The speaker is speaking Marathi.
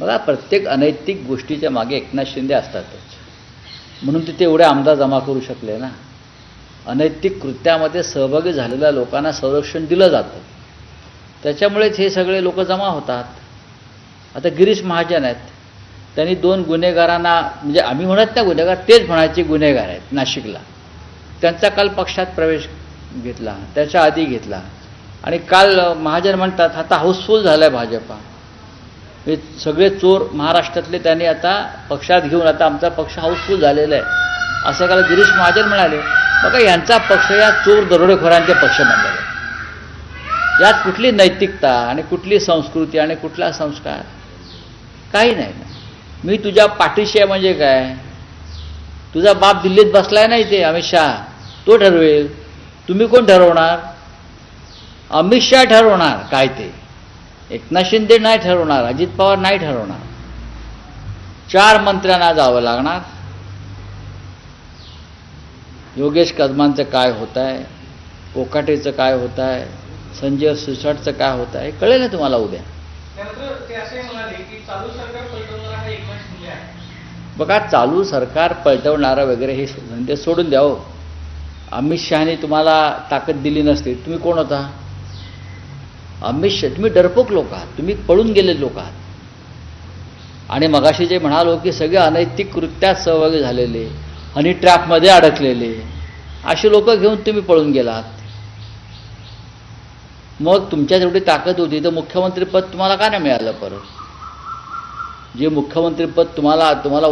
बघा प्रत्येक अनैतिक गोष्टीच्या मागे एकनाथ शिंदे असतातच. म्हणून तिथे एवढे आमदार जमा करू शकले ना. अनैतिक कृत्यामध्ये सहभागी झालेल्या लोकांना संरक्षण दिलं जातं. त्याच्यामुळेच हे सगळे लोक जमा होतात. आता गिरीश महाजन आहेत. त्यांनी दोन गुन्हेगारांना म्हणजे आम्ही म्हणत नाही गुन्हेगार तेच म्हणायचे गुन्हेगार आहेत नाशिकला. त्यांचा काल पक्षात प्रवेश घेतला त्याच्या आधी घेतला. आणि काल महाजन म्हणतात आता हाऊसफुल झाला आहे भाजपा. सगळे चोर महाराष्ट्रातले त्यांनी आता पक्षात घेऊन आता आमचा पक्ष हाऊसफुल झालेला आहे. असं काल गिरीश महाजन म्हणाले बघा यांचा पक्ष या चोर दरोडेखोरांचे पक्ष बनलेला आहे. यात कुठली नैतिकता आणि कुठली संस्कृती आणि कुठला संस्कार? काही नाही. ना मी तुझ्या पाठीशी आहे म्हणजे काय? तुझा बाप दिल्लीत बसलाय ना इथे अमित शहा. तो ठरवेल. तुम्ही कोण ठरवणार? अमित शहा ठरवणार. काय ते? एकनाथ शिंदे नाही ठरवणार अजित पवार नाही ठरवणार. चार मंत्र्यांना जावं लागणार. योगेश कदमांचं काय होत आहे कोकाटेचं काय होत आहे संजय सुसाटचं काय होत आहे कळेल ना तुम्हाला उद्या. चालू सरकार पलटवणारा बघा चालू सरकार पलटवणारं वगैरे हे संदेश सोडून द्या हो. अमित शहाने तुम्हाला ताकद दिली नसती. तुम्ही कोण होता? आम्ही तुम्ही डरपोक लोक आहात. तुम्ही पळून गेले लोक आहात. आणि मगाशी जे म्हणालो की सगळे अनैतिक कृत्यात सहभागी झालेले हनी ट्रॅपमध्ये अडकलेले अशी लोक घेऊन तुम्ही पळून गेलात. मग तुमच्या जेवढी ताकद होती तर मुख्यमंत्रीपद तुम्हाला का नाही मिळालं परत? जे मुख्यमंत्रीपद तुम्हाला तुम्हाला